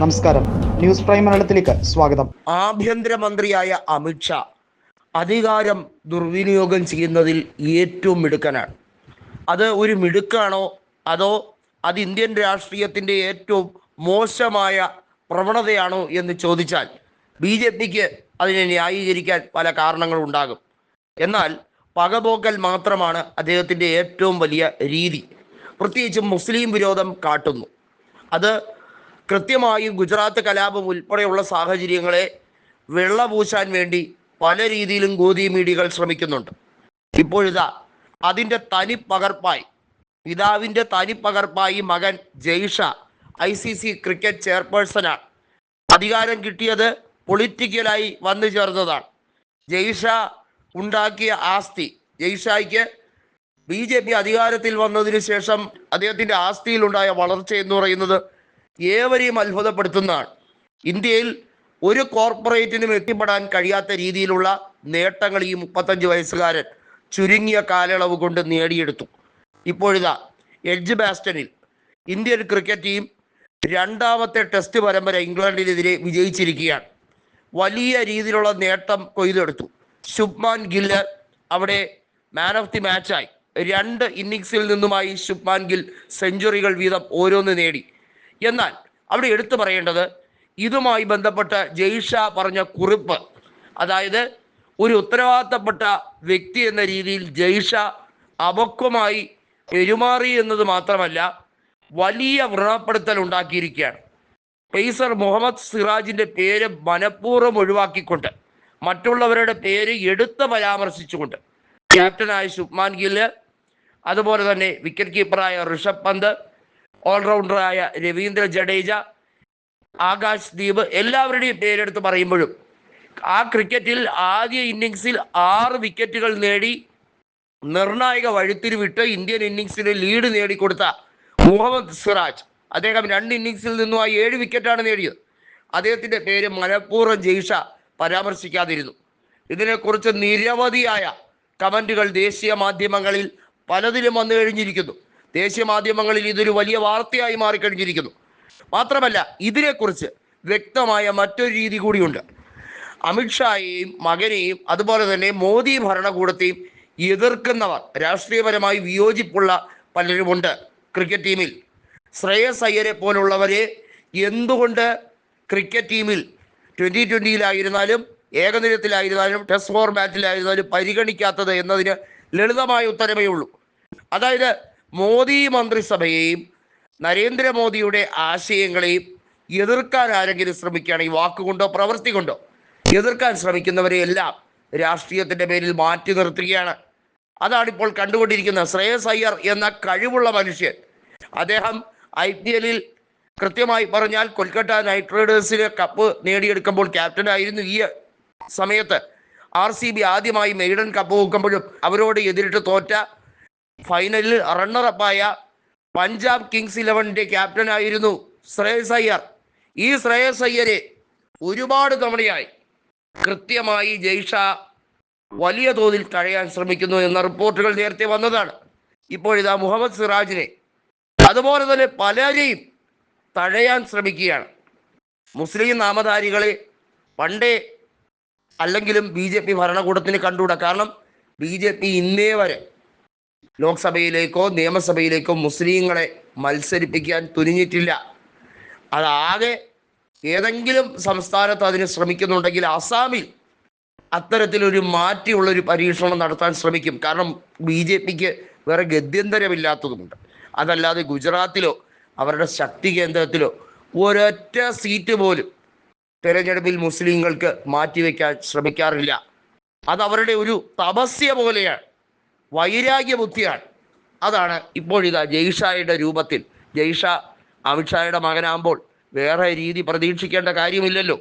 നമസ്കാരം. News prime മലയാളത്തിലേക്ക് സ്വാഗതം. ആഭ്യന്തരമന്ത്രിയായ അമിത്ഷാ അധികാരം ദുർവിനിയോഗം ചെയ്യുന്നതിൽ ഏറ്റവും മിടുക്കനാണ്. അത് ഒരു മിടുക്കാണോ? അതോ അത് ഇന്ത്യൻ രാഷ്ട്രീയത്തിന്റെ ഏറ്റവും മോശമായ പ്രവണതയാണോ എന്ന് ചോദിച്ചാൽ ബി ജെ പിക്ക് അതിനെ ന്യായീകരിക്കാൻ പല കാരണങ്ങളും ഉണ്ടാകും. എന്നാൽ പകപോക്കൽ മാത്രമാണ് അദ്ദേഹത്തിന്റെ ഏറ്റവും വലിയ രീതി. പ്രത്യേകിച്ചും മുസ്ലിം വിരോധം കാട്ടുന്നു. അത് കൃത്യമായും ഗുജറാത്ത് കലാപം ഉൾപ്പെടെയുള്ള സാഹചര്യങ്ങളെ വെള്ളപൂശാൻ വേണ്ടി പല രീതിയിലും ഗോതി മീഡിയകൾ ശ്രമിക്കുന്നുണ്ട്. ഇപ്പോഴിതാ അതിന്റെ തനി പകർപ്പായി പിതാവിന്റെ തനി പകർപ്പായി മകൻ Jay Shah I C C cricket ചെയർപേഴ്സണാണ്. അധികാരം കിട്ടിയത് പൊളിറ്റിക്കലായി വന്നു ചേർന്നതാണ്. ജയ്ഷ ഉണ്ടാക്കിയ ആസ്തി ജയ്ഷായിക്ക് ബി ജെ പി അധികാരത്തിൽ വന്നതിന് ശേഷം അദ്ദേഹത്തിന്റെ ആസ്തിയിലുണ്ടായ വളർച്ച എന്ന് പറയുന്നത് ഏവരെയും അത്ഭുതപ്പെടുത്തുന്നതാണ്. ഇന്ത്യയിൽ ഒരു കോർപ്പറേറ്റിനും എത്തിപ്പെടാൻ കഴിയാത്ത രീതിയിലുള്ള നേട്ടങ്ങൾ ഈ മുപ്പത്തഞ്ച് വയസ്സുകാരൻ ചുരുങ്ങിയ കാലയളവ് കൊണ്ട് നേടിയെടുത്തു. ഇപ്പോഴിതാ എഡ്ജ് ബാസ്റ്റണിൽ ഇന്ത്യൻ ക്രിക്കറ്റ് ടീം രണ്ടാമത്തെ ടെസ്റ്റ് പരമ്പര ഇംഗ്ലണ്ടിനെതിരെ വിജയിച്ചിരിക്കുകയാണ്. വലിയ രീതിയിലുള്ള നേട്ടം കൊയ്തെടുത്തു. ശുഭ്മാൻ ഗില്ല് അവിടെ മാൻ ഓഫ് ദി മാച്ചായി രണ്ട് ഇന്നിങ്സിൽ നിന്നുമായി ശുഭ്മാൻ ഗിൽ സെഞ്ചുറികൾ വീതം ഓരോന്ന് നേടി. എന്നാൽ അവിടെ എടുത്തു പറയേണ്ടത് ഇതുമായി ബന്ധപ്പെട്ട ജയ്ഷ പറഞ്ഞ കുറിപ്പ് അതായത് ഒരു ഉത്തരവാദിത്തപ്പെട്ട വ്യക്തി എന്ന രീതിയിൽ ജയ്ഷ അപക്വമായി പെരുമാറി എന്നത് മാത്രമല്ല വലിയ വ്രണപ്പെടുത്തൽ ഉണ്ടാക്കിയിരിക്കുകയാണ്. പേസർ മുഹമ്മദ് സിറാജിന്റെ പേര് മനഃപൂർവം ഒഴിവാക്കിക്കൊണ്ട് മറ്റുള്ളവരുടെ പേര് എടുത്ത് പരാമർശിച്ചുകൊണ്ട് ക്യാപ്റ്റനായ ശുഭ്മാൻ ഗില്ല് അതുപോലെ തന്നെ വിക്കറ്റ് കീപ്പറായ ഋഷഭ് പന്ത് ഓൾറൗണ്ടറായ രവീന്ദ്ര ജഡേജ ആകാശ് ദീപ് എല്ലാവരുടെയും പേരെടുത്ത് പറയുമ്പോഴും ആ ക്രിക്കറ്റിൽ ആദ്യ ഇന്നിങ്സിൽ ആറ് വിക്കറ്റുകൾ നേടി നിർണായക വഴിത്തിരിവിട്ട് ഇന്ത്യൻ ഇന്നിങ്സിന് ലീഡ് നേടിക്കൊടുത്ത മുഹമ്മദ് സിറാജ്. അദ്ദേഹം രണ്ട് ഇന്നിങ്സിൽ നിന്നും ആ ഏഴ് വിക്കറ്റാണ് നേടിയത്. അദ്ദേഹത്തിന്റെ പേര് മനഃപൂർവം ജയ്ഷ പരാമർശിക്കാതിരുന്നു. ഇതിനെക്കുറിച്ച് നിരവധിയായ കമന്റുകൾ ദേശീയ മാധ്യമങ്ങളിൽ പലതിലും വന്നു കഴിഞ്ഞിരിക്കുന്നു. ദേശീയ മാധ്യമങ്ങളിൽ ഇതൊരു വലിയ വാർത്തയായി മാറിക്കഴിഞ്ഞിരിക്കുന്നു. മാത്രമല്ല ഇതിനെക്കുറിച്ച് വ്യക്തമായ മറ്റൊരു രീതി കൂടിയുണ്ട്. അമിത്ഷായെയും മകനെയും അതുപോലെ തന്നെ മോദി ഭരണകൂടത്തെയും എതിർക്കുന്നവർ രാഷ്ട്രീയപരമായി വിയോജിപ്പുള്ള പലരുമുണ്ട് ക്രിക്കറ്റ് ടീമിൽ. ശ്രേയസ് അയ്യരെ പോലുള്ളവരെ എന്തുകൊണ്ട് ക്രിക്കറ്റ് ടീമിൽ ട്വന്റി ട്വന്റിയിലായിരുന്നാലും ഏകദിനത്തിലായിരുന്നാലും ടെസ്റ്റ് ഫോർമാറ്റിലായിരുന്നാലും പരിഗണിക്കാത്തത് എന്നതിന് ലളിതമായ ഉത്തരമേ ഉള്ളൂ. അതായത് മോദി മന്ത്രിസഭയെയും നരേന്ദ്രമോദിയുടെ ആശയങ്ങളെയും എതിർക്കാൻ ആരെങ്കിലും ശ്രമിക്കുകയാണെങ്കിൽ വാക്കുകൊണ്ടോ പ്രവൃത്തി കൊണ്ടോ എതിർക്കാൻ ശ്രമിക്കുന്നവരെ എല്ലാം രാഷ്ട്രീയത്തിന്റെ പേരിൽ മാറ്റി നിർത്തുകയാണ്. അതാണ് ഇപ്പോൾ കണ്ടുകൊണ്ടിരിക്കുന്നത്. ശ്രേയസ് അയ്യർ എന്ന കഴിവുള്ള മനുഷ്യൻ. അദ്ദേഹം ഐ പി എല്ലിൽ കൃത്യമായി പറഞ്ഞാൽ കൊൽക്കത്ത നൈറ്റ് റൈഡേഴ്സിന് കപ്പ് നേടിയെടുക്കുമ്പോൾ ക്യാപ്റ്റനായിരുന്നു ഈ സമയത്ത്. ആർ സി ബി ആദ്യമായി മെയ്ഡൻ കപ്പ് വെക്കുമ്പോഴും അവരോട് എതിരിട്ട് തോറ്റ ഫൈനലിൽ റണ്ണറപ്പായ പഞ്ചാബ് കിങ്സ് ക്യാപ്റ്റൻ ക്യാപ്റ്റനായിരുന്നു ശ്രേയസ് അയ്യർ. ഈ ശ്രേയസ് അയ്യരെ ഒരുപാട് തവണയായി കൃത്യമായി ജയ്ഷ വലിയ തോതിൽ തഴയാൻ ശ്രമിക്കുന്നു എന്ന റിപ്പോർട്ടുകൾ നേരത്തെ വന്നതാണ്. ഇപ്പോഴിതാ മുഹമ്മദ് സിറാജിനെ അതുപോലെ തന്നെ പലരെയും തഴയാൻ ശ്രമിക്കുകയാണ്. മുസ്ലിം നാമധാരികളെ പണ്ടേ അല്ലെങ്കിലും ബി ജെ പി ഭരണകൂടത്തിന് കണ്ടുകൂടാ? കാരണം ബി ജെ പി ഇന്നേ വരെ ലോക്സഭയിലേക്കോ നിയമസഭയിലേക്കോ മുസ്ലിങ്ങളെ മത്സരിപ്പിക്കാൻ തുനിഞ്ഞിട്ടില്ല. അതാകെ ഏതെങ്കിലും സംസ്ഥാനത്ത് അതിന് ശ്രമിക്കുന്നുണ്ടെങ്കിൽ അസാമിൽ അത്തരത്തിലൊരു മാറ്റിയുള്ളൊരു പരീക്ഷണം നടത്താൻ ശ്രമിക്കും. കാരണം ബി ജെ പിക്ക് വേറെ ഗത്യന്തരമില്ലാത്തതുമുണ്ട്. അതല്ലാതെ ഗുജറാത്തിലോ അവരുടെ ശക്തി കേന്ദ്രത്തിലോ ഒരൊറ്റ സീറ്റ് പോലും തെരഞ്ഞെടുപ്പിൽ മുസ്ലിങ്ങൾക്ക് മാറ്റിവെക്കാൻ ശ്രമിക്കാറില്ല. അത് അവരുടെ ഒരു തപസ്യ പോലെയാണ്. വൈരാഗ്യ ബുദ്ധിയാണ് അതാണ് ഇപ്പോഴിതാ ജയ്ഷായുടെ രൂപത്തിൽ. ജയ്ഷ അമിത്ഷായുടെ മകനാകുമ്പോൾ വേറെ രീതി പ്രതീക്ഷിക്കേണ്ട കാര്യമില്ലല്ലോ.